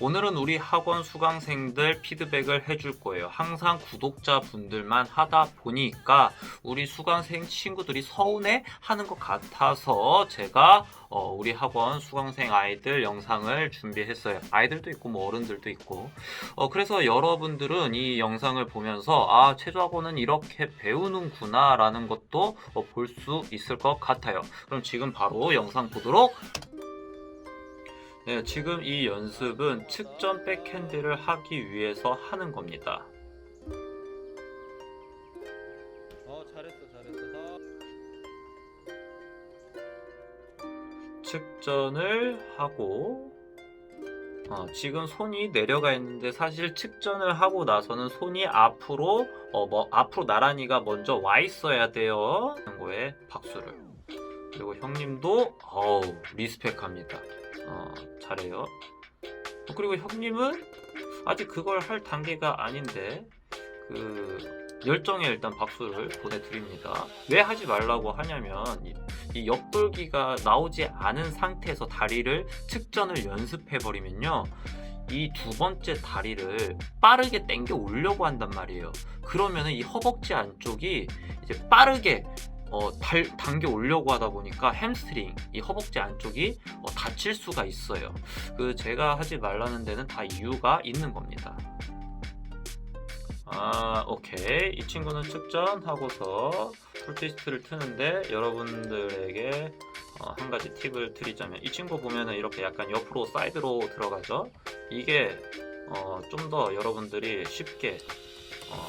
오늘은 우리 학원 수강생들 피드백을 해줄 거예요. 항상 구독자분들만 하다 보니까 우리 수강생 친구들이 서운해 하는 것 같아서 제가 어, 우리 학원 수강생 아이들 영상을 준비했어요. 아이들도 있고 뭐 어른들도 있고. 어, 그래서 여러분들은 이 영상을 보면서 아, 체조학원은 이렇게 배우는구나 라는 것도 어, 볼수 있을 것 같아요. 그럼 지금 바로 영상 보도록 네, 지금 이 연습은 측전 백핸드를 하기 위해서 하는 겁니다. 어 잘했어 잘했어 측전을 하고 어, 지금 손이 내려가 있는데 사실 측전을 하고 나서는 손이 앞으로 어, 뭐 앞으로 나란히가 먼저 와 있어야 돼요. 거에 박수를. 그리고 형님도 어우 리스펙합니다. 어, 잘해요. 어, 그리고 형님은 아직 그걸 할 단계가 아닌데 그 열정에 일단 박수를 보내드립니다. 왜 하지 말라고 하냐면 이, 이 옆돌기가 나오지 않은 상태에서 다리를 측전을 연습해 버리면요. 이 두 번째 다리를 빠르게 당겨 올려고 한단 말이에요. 그러면은 이 허벅지 안쪽이 이제 빠르게 어, 달, 당겨 올려고 하다 보니까 햄스트링, 이 허벅지 안쪽이 어, 다칠 수가 있어요. 그 제가 하지 말라는 데는 다 이유가 있는 겁니다. 아, 오케이. 이 친구는 측전하고서 풀트위스트를 트는데 여러분들에게 어, 한 가지 팁을 드리자면 이 친구 보면은 이렇게 약간 옆으로 사이드로 들어가죠. 이게 어, 좀 더 여러분들이 쉽게 어,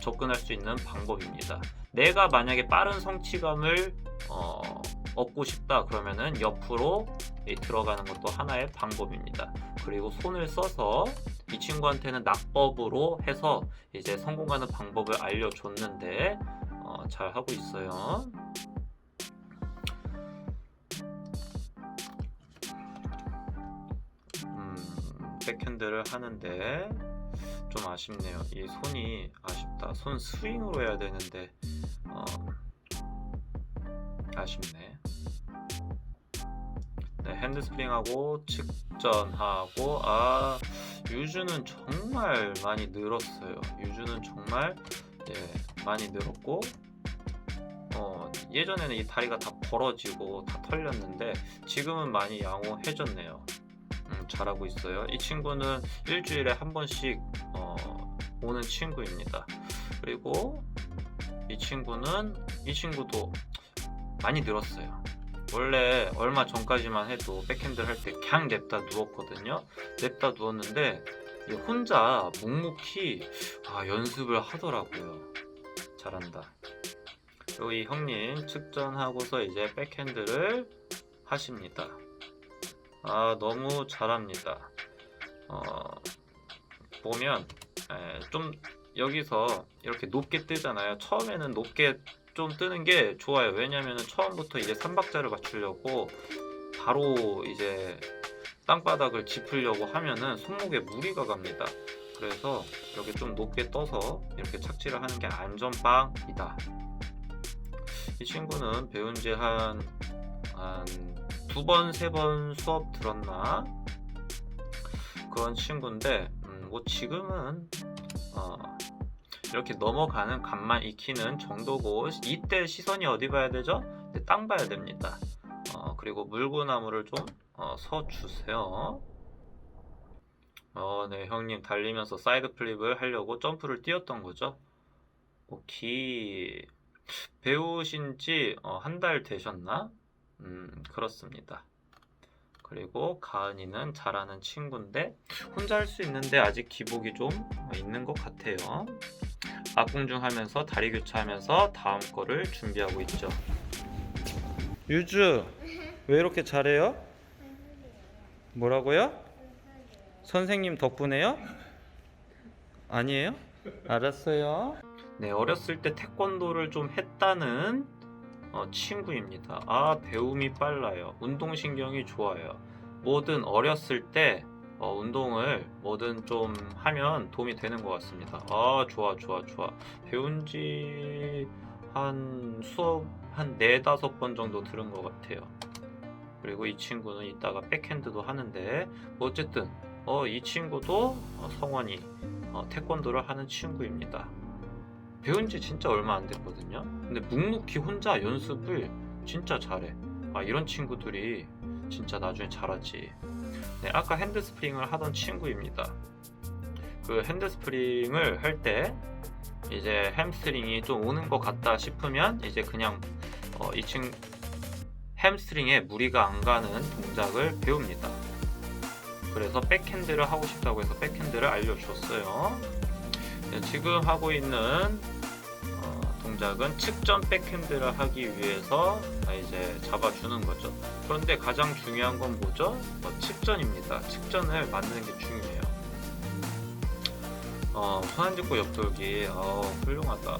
접근할 수 있는 방법입니다. 내가 만약에 빠른 성취감을 어, 얻고 싶다 그러면은 옆으로 이 들어가는 것도 하나의 방법입니다. 그리고 손을 써서 이 친구한테는 낙법으로 해서 이제 성공하는 방법을 알려줬는데 어, 잘 하고 있어요. 음, 백핸드를 하는데 좀 아쉽네요. 이 손이 아쉽다. 손 스윙으로 해야 되는데 어, 아쉽네. 네, 핸드스프링하고 측전하고 아 유주는 정말 많이 늘었어요. 유주는 정말 예, 많이 늘었고 어, 예전에는 이 다리가 다 벌어지고 다 털렸는데 지금은 많이 양호해졌네요. 음, 잘하고 있어요. 이 친구는 일주일에 한 번씩 어, 오는 친구입니다. 그리고 이 친구는 이 친구도 많이 늘었어요. 원래 얼마 전까지만 해도 백핸드를 할때 그냥 냅다 누웠거든요. 냅다 누웠는데 혼자 묵묵히 아, 연습을 하더라고요. 잘한다. 그리고 이 형님 측전하고서 이제 백핸드를 하십니다. 아 너무 잘합니다. 어, 보면 에, 좀 여기서 이렇게 높게 뜨잖아요. 처음에는 높게 좀 뜨는 게 좋아요. 왜냐면은 처음부터 이제 삼박자를 맞추려고 바로 이제 땅바닥을 짚으려고 하면은 손목에 무리가 갑니다. 그래서 이렇게 좀 높게 떠서 이렇게 착지를 하는 게 안전빵이다. 이 친구는 배운 지 한, 한 두 번, 세 번 수업 들었나? 그런 친구인데, 음, 뭐 지금은, 어, 이렇게 넘어가는 감만 익히는 정도고, 이때 시선이 어디 봐야 되죠? 네, 땅 봐야 됩니다. 어, 그리고 물구나무를 좀, 어, 서주세요. 어, 네, 형님 달리면서 사이드 플립을 하려고 점프를 뛰었던 거죠. 오케이. 배우신 지 한 달 되셨나? 음, 그렇습니다. 그리고 가은이는 잘하는 친구인데 혼자 할 수 있는데 아직 기복이 좀 있는 것 같아요. 악궁중 하면서 다리 교차하면서 다음 거를 준비하고 있죠. 유주, 왜 이렇게 잘해요? 뭐라고요? 선생님 덕분에요? 아니에요? 알았어요. 네, 어렸을 때 태권도를 좀 했다는 어, 친구입니다. 아, 배움이 빨라요. 운동신경이 좋아요. 뭐든 어렸을 때 어, 운동을 뭐든 좀 하면 도움이 되는 것 같습니다. 아, 좋아, 좋아, 좋아. 배운 지 한 수업 한 네다섯 번 정도 들은 것 같아요. 그리고 이 친구는 이따가 백핸드도 하는데 뭐 어쨌든 어, 이 친구도 어, 성원이 어, 태권도를 하는 친구입니다. 배운 지 진짜 얼마 안 됐거든요. 근데 묵묵히 혼자 연습을 진짜 잘해. 아, 이런 친구들이 진짜 나중에 잘하지. 네, 아까 핸드스프링을 하던 친구입니다. 그 핸드스프링을 할 때 이제 햄스트링이 좀 오는 것 같다 싶으면 이제 그냥 어, 이 친, 햄스트링에 무리가 안 가는 동작을 배웁니다. 그래서 백핸드를 하고 싶다고 해서 백핸드를 알려주었어요. 네, 지금 하고 있는 어, 동작은 측전 백핸드를 하기 위해서 아, 이제 잡아주는 거죠. 그런데 가장 중요한 건 뭐죠? 어, 측전입니다. 측전을 맞는 게 중요해요. 어, 손안 짚고 옆돌기, 어, 훌륭하다.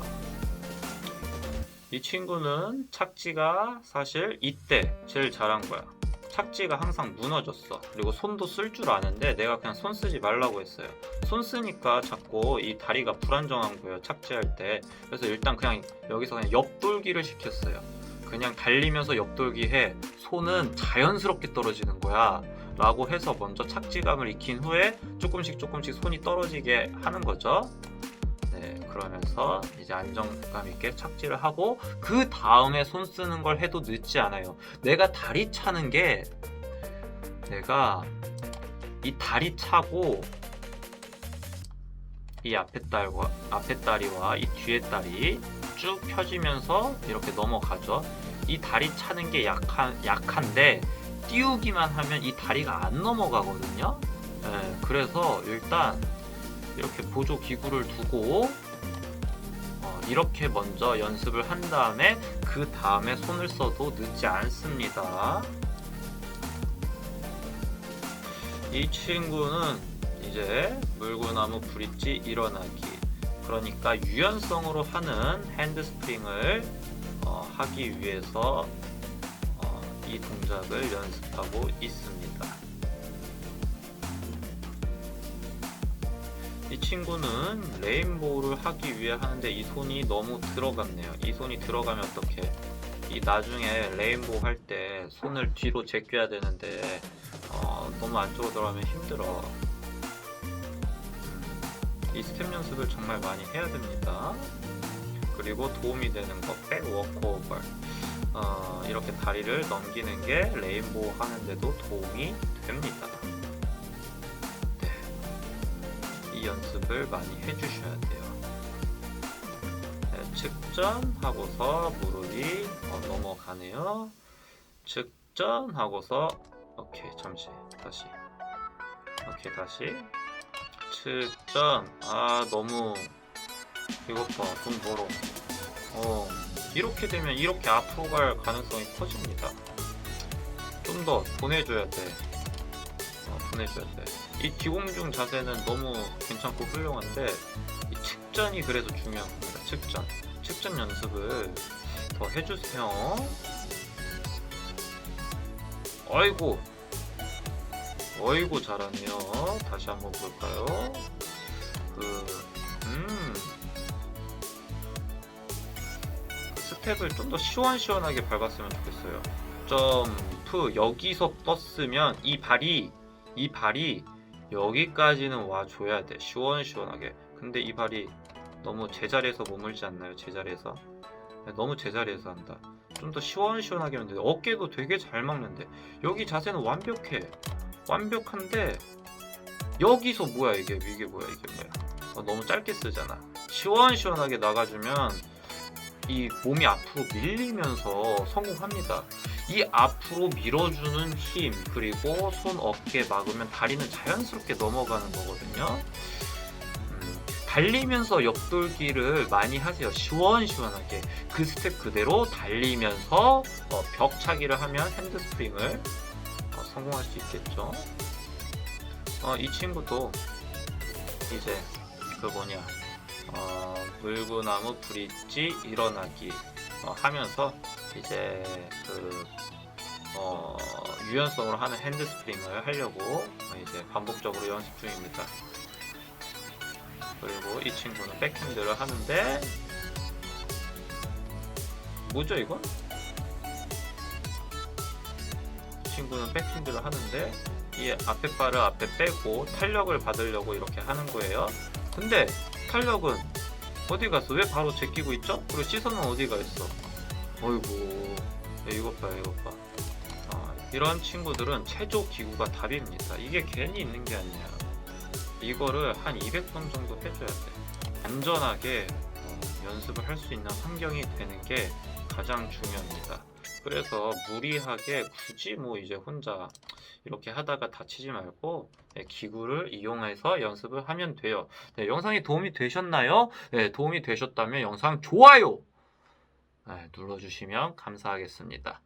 이 친구는 착지가 사실 이때 제일 잘한 거야. 착지가 항상 무너졌어. 그리고 손도 쓸 줄 아는데 내가 그냥 손 쓰지 말라고 했어요. 손 쓰니까 자꾸 이 다리가 불안정한 거예요. 착지할 때. 그래서 일단 그냥 여기서 그냥 옆돌기를 시켰어요. 그냥 달리면서 옆돌기 해. 손은 자연스럽게 떨어지는 거야. 라고 해서 먼저 착지감을 익힌 후에 조금씩 조금씩 손이 떨어지게 하는 거죠. 네, 그러면서 이제 안정감 있게 착지를 하고 그 다음에 손 쓰는 걸 해도 늦지 않아요. 내가 다리 차는 게 내가 이 다리 차고 이 앞에 다리와 앞에 다리와 이 뒤에 다리 쭉 펴지면서 이렇게 넘어가죠. 이 다리 차는 게 약한 약한데 띄우기만 하면 이 다리가 안 넘어가거든요. 네, 그래서 일단 이렇게 보조 기구를 두고 어, 이렇게 먼저 연습을 한 다음에 그 다음에 손을 써도 늦지 않습니다. 이 친구는 이제 물구나무 브릿지 일어나기 그러니까 유연성으로 하는 핸드스프링을 어, 하기 위해서 어, 이 동작을 연습하고 있습니다. 이 친구는 레인보우를 하기 위해 하는데 이 손이 너무 들어갔네요. 이 손이 들어가면 어떡해? 이 나중에 레인보우 할 때 손을 뒤로 제껴야 되는데 어, 너무 안쪽으로 들어가면 힘들어. 음, 이 스텝 연습을 정말 많이 해야 됩니다. 그리고 도움이 되는 거, 백 워크오버. 어, 이렇게 다리를 넘기는 게 레인보우 하는데도 도움이 됩니다. 이 연습을 많이 해주셔야 돼요. 네, 측전하고서 무릎이 어, 넘어가네요. 측전하고서 오케이 잠시 다시. 오케이 다시. 측전. 아 너무 이것 봐좀 멀어. 어 이렇게 되면 이렇게 앞으로 갈 가능성이 커집니다. 좀 더 보내줘야 돼. 어, 보내줘야 돼 이 기공중 자세는 너무 괜찮고 훌륭한데 이 측전이 그래서 중요한 겁니다. 측전. 측전 연습을 더 해주세요. 어이구. 어이구 잘하네요. 다시 한번 볼까요? 그 음. 그 스텝을 좀 더 시원시원하게 밟았으면 좋겠어요. 점프 여기서 떴으면 이 발이 이 발이 여기까지는 와줘야 돼. 시원시원하게. 근데 이 발이 너무 제자리에서 머물지 않나요? 제자리에서? 네, 너무 제자리에서 한다. 좀 더 시원시원하게 하면 돼 어깨도 되게 잘 막는데. 여기 자세는 완벽해. 완벽한데 여기서 뭐야 이게? 이게 뭐야? 이게 뭐야? 어, 너무 짧게 쓰잖아. 시원시원하게 나가주면 이 몸이 앞으로 밀리면서 성공합니다 이 앞으로 밀어주는 힘 그리고 손 어깨 막으면 다리는 자연스럽게 넘어가는 거거든요. 음, 달리면서 옆돌기를 많이 하세요. 시원시원하게. 그 스텝 그대로 달리면서 어, 벽차기를 하면 핸드스프링을 어, 성공할 수 있겠죠. 어, 이 친구도 이제 그 뭐냐 어, 물구나무 브릿지 일어나기 어, 하면서 이제 그 어, 유연성으로 하는 핸드스프링을 하려고 어, 이제 반복적으로 연습 중입니다. 그리고 이 친구는 백핸드를 하는데 뭐죠 이건? 이 친구는 백핸드를 하는데 이 앞에 바를 앞에 빼고 탄력을 받으려고 이렇게 하는 거예요. 근데 탄력은 어디 갔어? 왜 바로 제끼고 있죠? 그리고 시선은 어디 가 있어? 어이구. 야, 이것 봐 이것 봐. 아, 이런 친구들은 체조 기구가 답입니다. 이게 괜히 있는 게 아니야. 이거를 한 200번 정도 해줘야 돼. 안전하게 어, 연습을 할 수 있는 환경이 되는 게 가장 중요합니다. 그래서 무리하게 굳이 뭐 이제 혼자 이렇게 하다가 다치지 말고 예, 기구를 이용해서 연습을 하면 돼요. 네, 영상이 도움이 되셨나요? 네, 도움이 되셨다면 영상 좋아요 네, 눌러주시면 감사하겠습니다.